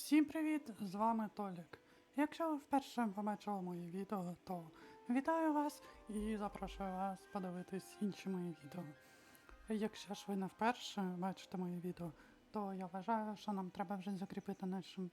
Всім привіт! З вами Толік. Якщо ви вперше побачили мої відео, то вітаю вас і запрошую вас подивитись інші мої відео. Якщо ж ви не вперше бачите мої відео, то я вважаю, що нам треба вже закріпити нашим,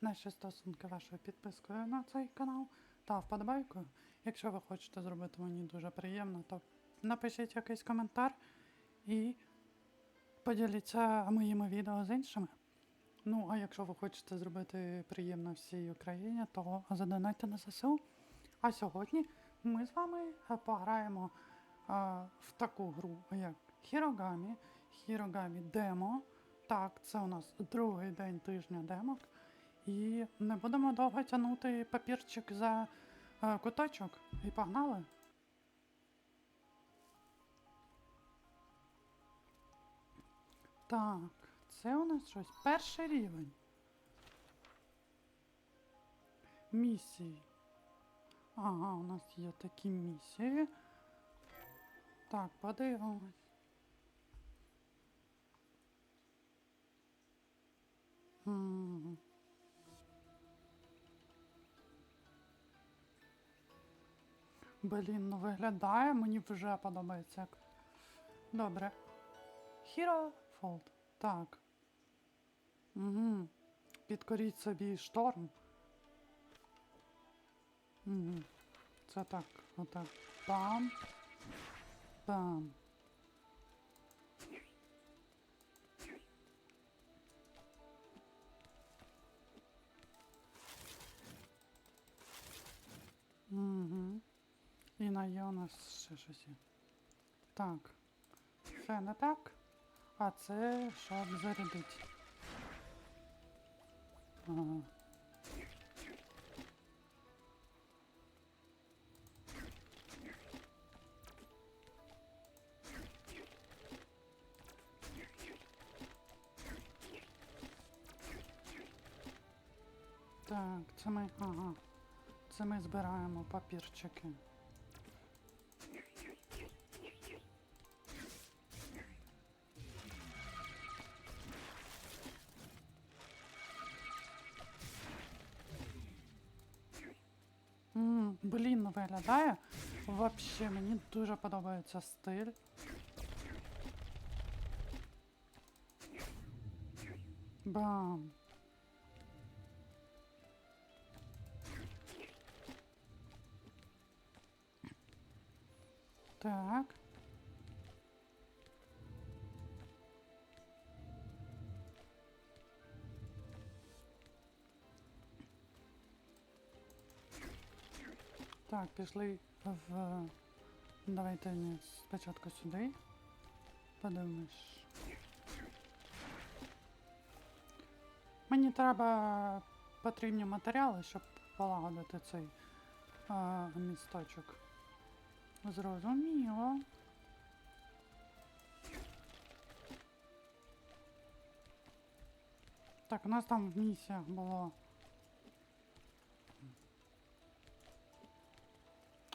наші стосунки вашою підпискою на цей канал та вподобайкою. Якщо ви хочете зробити мені дуже приємно, то напишіть якийсь коментар і поділіться моїми відео з іншими. Ну, а якщо ви хочете зробити приємно всій Україні, то задонайте на ЗСУ. А сьогодні ми з вами е, пограємо е, в таку гру, як Хірогамі, Хірогамі Демо. Так, це у нас другий день тижня демок. І не будемо довго тягнути папірчик за е, куточок. І погнали. Так, це у нас щось. Перший рівень. Місії. Ага, у нас є такі місії. Так, подивимось. Блін, ну виглядає, мені вже подобається. Добре. Hero Fold. Так. Угу. Підкоріть собі шторм. Угу. Це так. Отак. Бам. Бам. Угу. І на є у нас ще щось. Так. Це не так. А це щоб зарядити. Так, це ми. Ага. Це ми збираємо папірчики. виглядає. Вообще, мені дуже подобається стиль. Бам. Так. Так, пішли в. Давайте ні, спочатку сюди. Подивимось. Мені треба потрібні матеріали, щоб полагодити цей а, місточок. Зрозуміло. Так, у нас там в місіях було.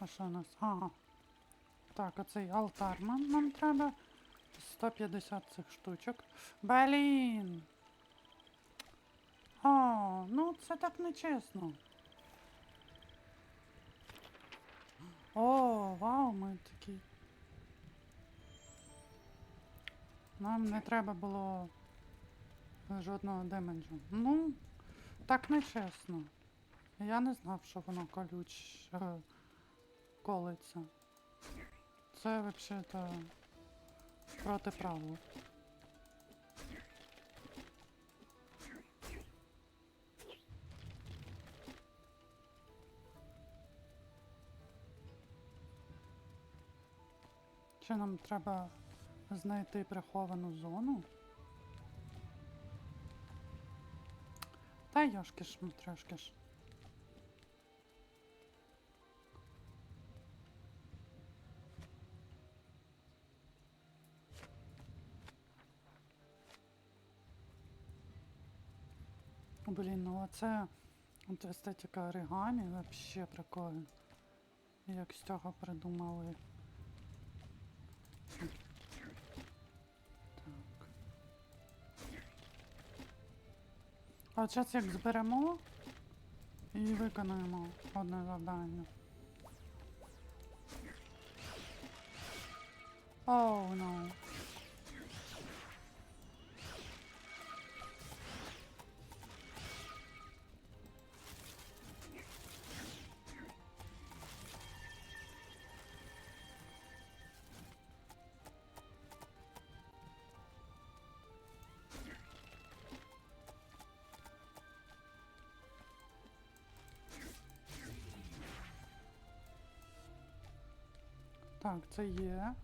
А що у нас? Ага. Так, оцей алтар нам, нам треба. 150 цих штучок. Блін! О, ну це так нечесно. О, вау, ми такі. Нам не треба було жодного демеджу. Ну, так нечесно. Я не знав, що воно колюч е, колиться. Це взагалі-то проти правил. Чи нам треба знайти приховану зону? Та йошки ж трошки ж. Блін, ну оце от естетика оригамі вообще прикольно. Як з цього придумали. Так. А зараз як зберемо і виконаємо одне завдання. Оу, oh, no. Так, це є.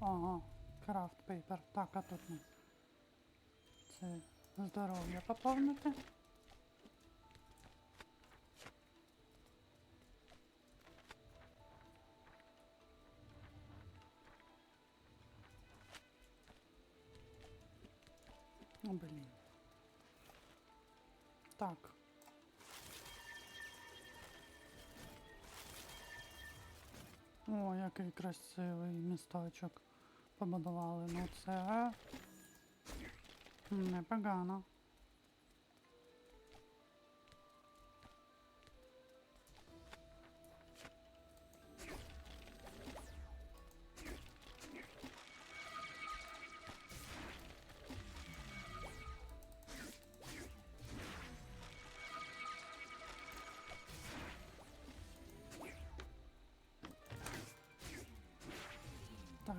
Ага, крафт пейпер. Так, а тут не. Це здоров'я поповнити. Який красивий місточок побудували. Ну це непогано.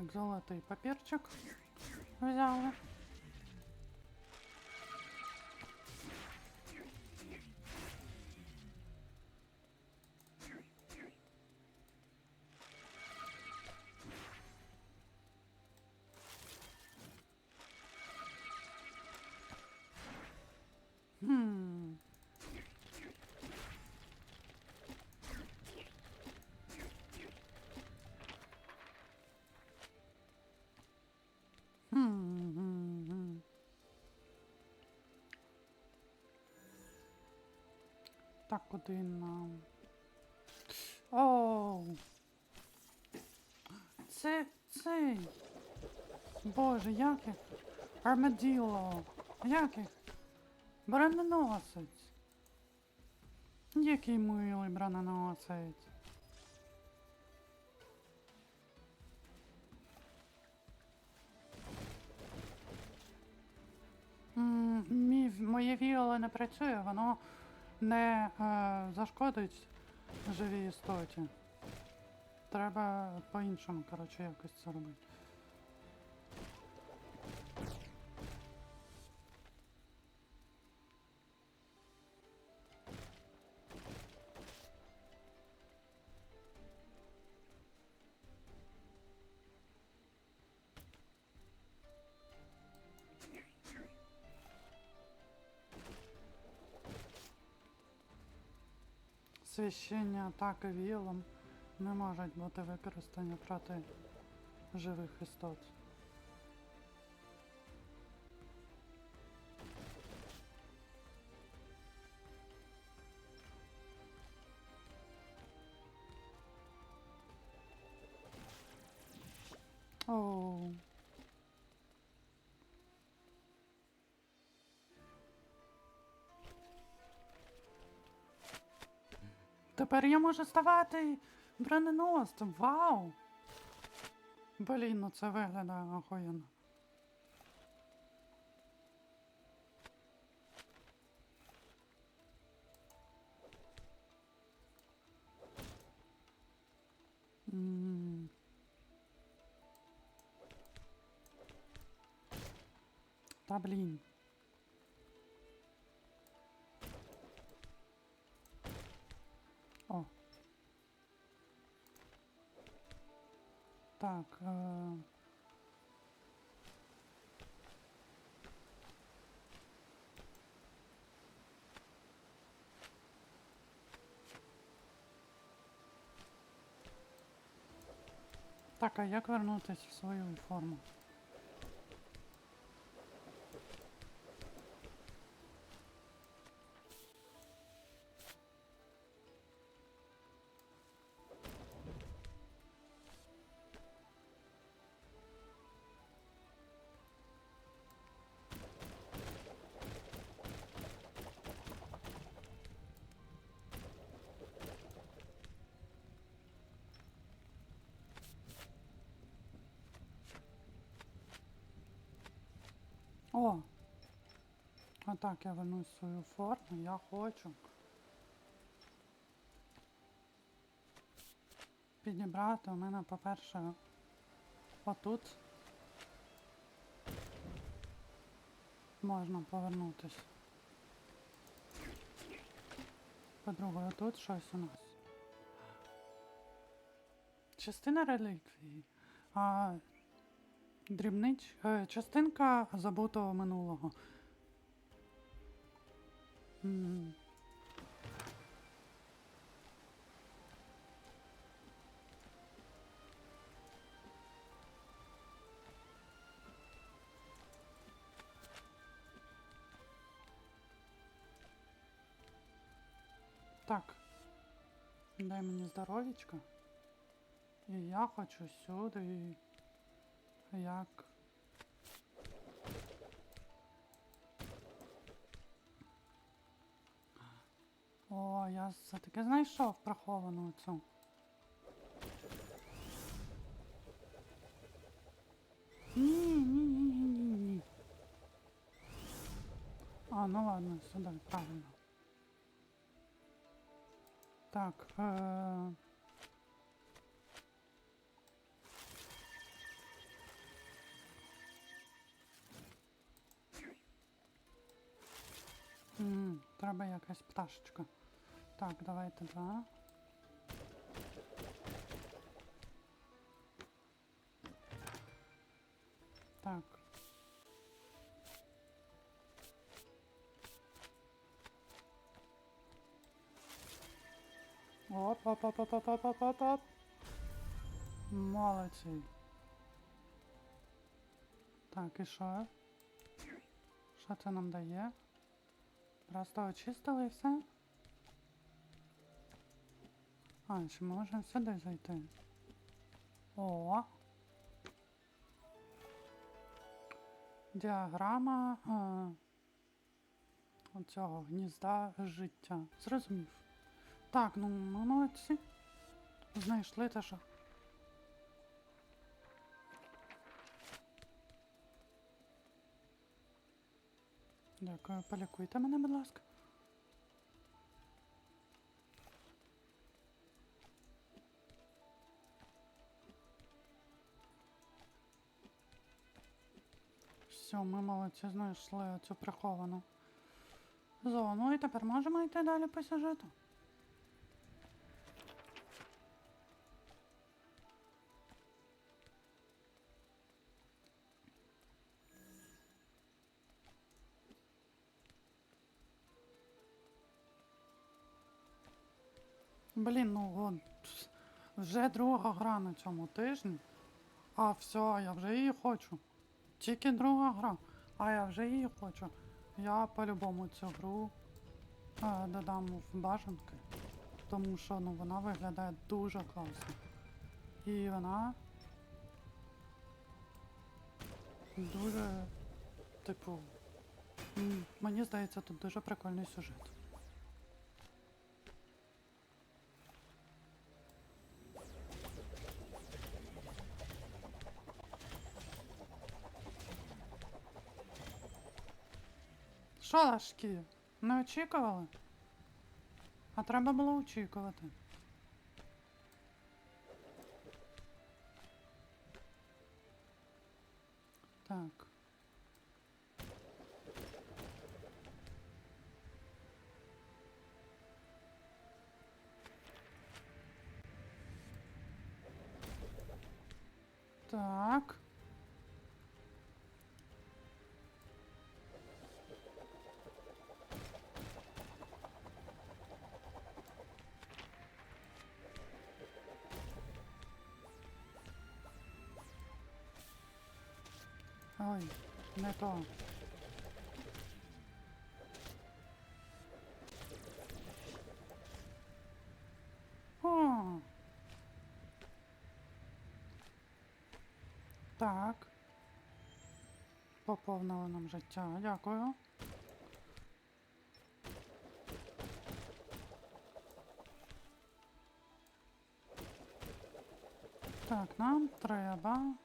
Так, золотий папірчик взяли. Так, куди нам? Оу. Це цей. Боже, як їх? Армаділо. Як їх? Броненосець. Який милий броненосець. Мій, моє віоло не працює, воно не е, зашкодить живій істоті. Треба по-іншому, коротше, якось це робити. Священні атаки вілом не можуть бути використані проти живих істот. Тепер я можу ставати броненосцем. Вау! Блін, ну це виглядає охуєнно. Та блін. Так. Е... Так, а як вернутися в свою форму? О! А так, я вернусь в свою форму, я хочу. Підібрати у мене, по-перше, отут. Можна повернутись. По-друге, тут щось у нас. Частина реліквії. А, дрібнич. Е, частинка забутого минулого. Так. Дай мені здоровічка. І я хочу сюди. Як. О, я все-таки знайшов приховану цю. Ні, ні, ні, ні, ні, ні. А, ну ладно, сюди, правильно. Так, е... М, Треба якась пташечка. Так, давайте два. Так. Оп, оп, оп, оп, оп, оп, оп, оп, оп. Молодці. Так, і що? Що це нам дає? Просто очистили і все? А, ми можемо сюди зайти? О! Діаграма а, оцього гнізда життя. Зрозумів. Так, ну ми молодці. Знайшли те, що. Дякую, полякуйте мене, будь ласка. Все, ми молодці знайшли цю приховану зону і тепер можемо йти далі по сюжету. Блін, ну вон, вже друга гра на цьому тижні. А все, я вже її хочу. Тільки друга гра, а я вже її хочу. Я по-любому цю гру е, додам в бажанки, тому що ну, вона виглядає дуже класно. І вона дуже, типу, мені здається, тут дуже прикольний сюжет. Що лашки? Не очікували? А треба було очікувати. Так. Ой, не то. О. Так. Поповнило нам життя. Дякую. Так, нам треба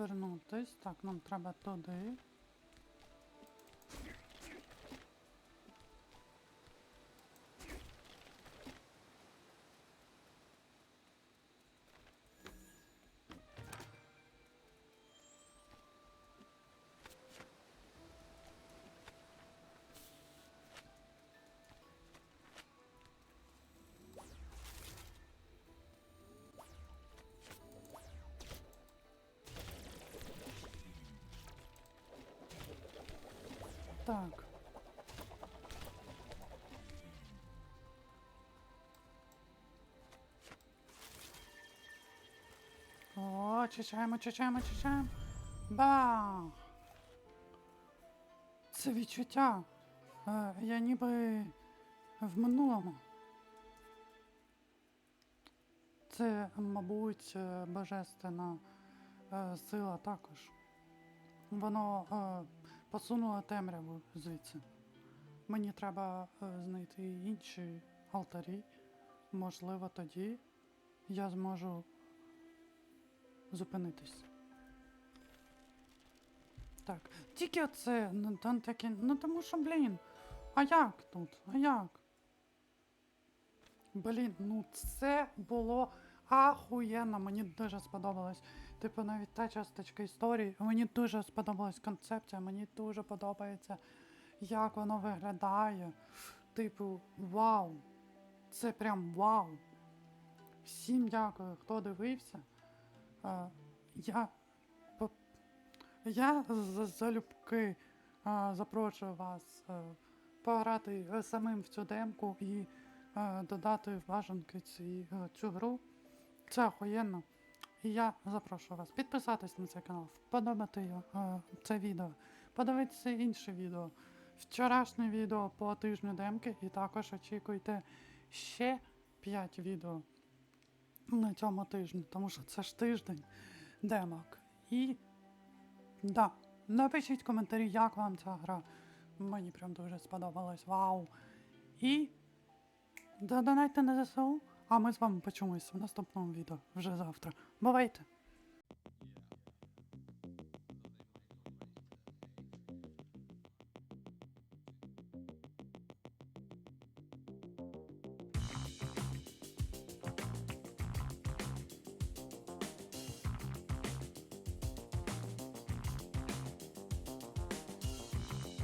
вернутись. Так, нам треба туди. Так. О, чищаємо, чищаємо, чищаємо. Бах! Це відчуття. Е, я ніби в минулому. Це, мабуть, е, божественна е, сила також. Воно посунуло темряву звідси. Мені треба е, знайти інші алтарі. Можливо, тоді я зможу зупинитись. Так, тільки оце, ну, таке, ну тому що, блін, а як тут? А як? Блін, ну це було ахуєнно, мені дуже сподобалось. Типу, навіть та часточка історії, мені дуже сподобалась концепція, мені дуже подобається, як воно виглядає. Типу, вау! Це прям вау! Всім дякую, хто дивився. Е, я, я залюбки е, запрошую вас е, пограти самим в цю демку і додати бажанки цю гру. Це охуєнно. Я запрошую вас підписатись на цей канал, вподобати його, е, це відео, подивитися інше відео, вчорашнє відео по тижню демки, і також очікуйте ще 5 відео на цьому тижні, тому що це ж тиждень демок. І да, напишіть коментарі, як вам ця гра. Мені прям дуже сподобалось. Вау! І донайте на ЗСУ, а ми з вами почуємось в наступному відео вже завтра. Бувайте!